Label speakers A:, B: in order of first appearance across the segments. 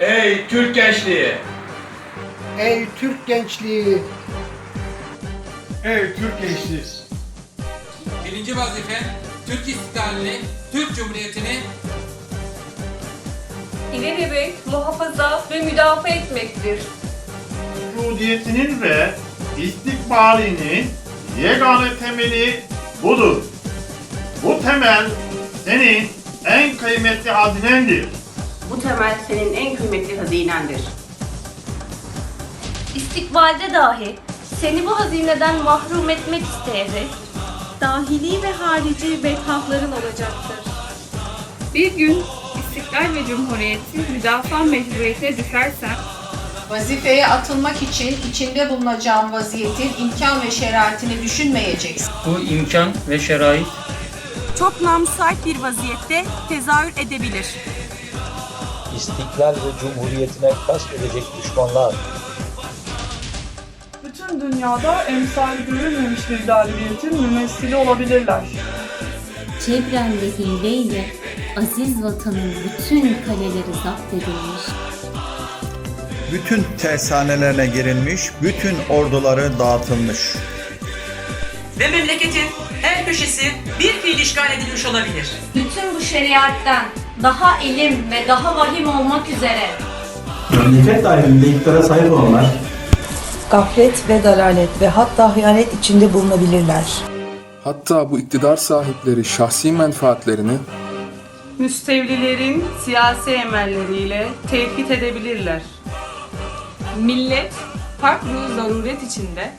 A: Ey Türk gençliği!
B: Ey Türk gençliği!
C: Ey Türk gençliği!
D: Birinci vazife Türk istiklalini, Türk Cumhuriyeti'ni
E: ilelebet muhafaza ve müdafaa etmektir.
C: Cumhuriyetinin ve istikbalinin yegane temeli budur. Bu temel senin en kıymetli hazinendir.
F: Bu temel senin en kıymetli hazinendir.
E: İstikbalde dahi seni bu hazineden mahrum etmek isteyerek
G: dahili ve harici bekahların olacaktır.
H: Bir gün istiklal ve cumhuriyeti müdafaa mecburiyetine düşersem
I: Vazifeye atılmak için içinde bulunacağın vaziyetin imkan ve şeraitini düşünmeyeceksin.
J: Bu imkan ve şerait
G: Çok namsait bir vaziyette tezahür edebilir.
K: İstiklal ve cumhuriyetine kast edecek düşmanlar
H: bütün dünyada emsali görülmemiş bir galibiyetin mümessili olabilirler.
L: Cebrende hileyle aziz vatanın bütün kaleleri zapt edilmiş.
M: Bütün tersanelerine girilmiş, bütün orduları dağıtılmış.
N: Ve memleketin her köşesi bir fiil işgal edilmiş olabilir.
E: bütün bu şeriatten daha ilim ve daha vahim olmak üzere
K: Memleket dahilinde iktidara sahip olanlar
I: Gaflet ve dalalet ve hatta hıyanet içinde bulunabilirler.
O: Hatta bu iktidar sahipleri şahsi menfaatlerini
H: Müstevlilerin siyasi emelleriyle tevhid edebilirler. Millet farklı zaruret içinde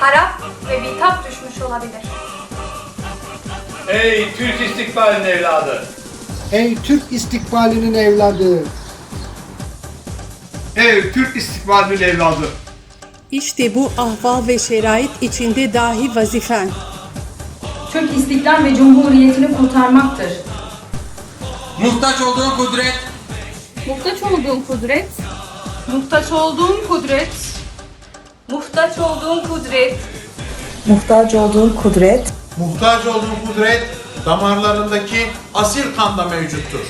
E: harap ve bitap düşmüş olabilir.
A: Ey Türk istikbalinin evladı!
B: Ey Türk istikbalinin evladı!
C: Ey Türk istikbalinin evladı!
G: İşte bu ahval ve şerait içinde dahi vazifen.
E: Türk istiklal ve cumhuriyetini kurtarmaktır.
D: muhtaç olduğun kudret
H: muhtaç olduğun kudret muhtaç olduğun kudret
E: Muhtaç olduğun kudret
I: Muhtaç olduğun kudret
C: Muhtaç olduğun kudret damarlarındaki asil kanda mevcuttur.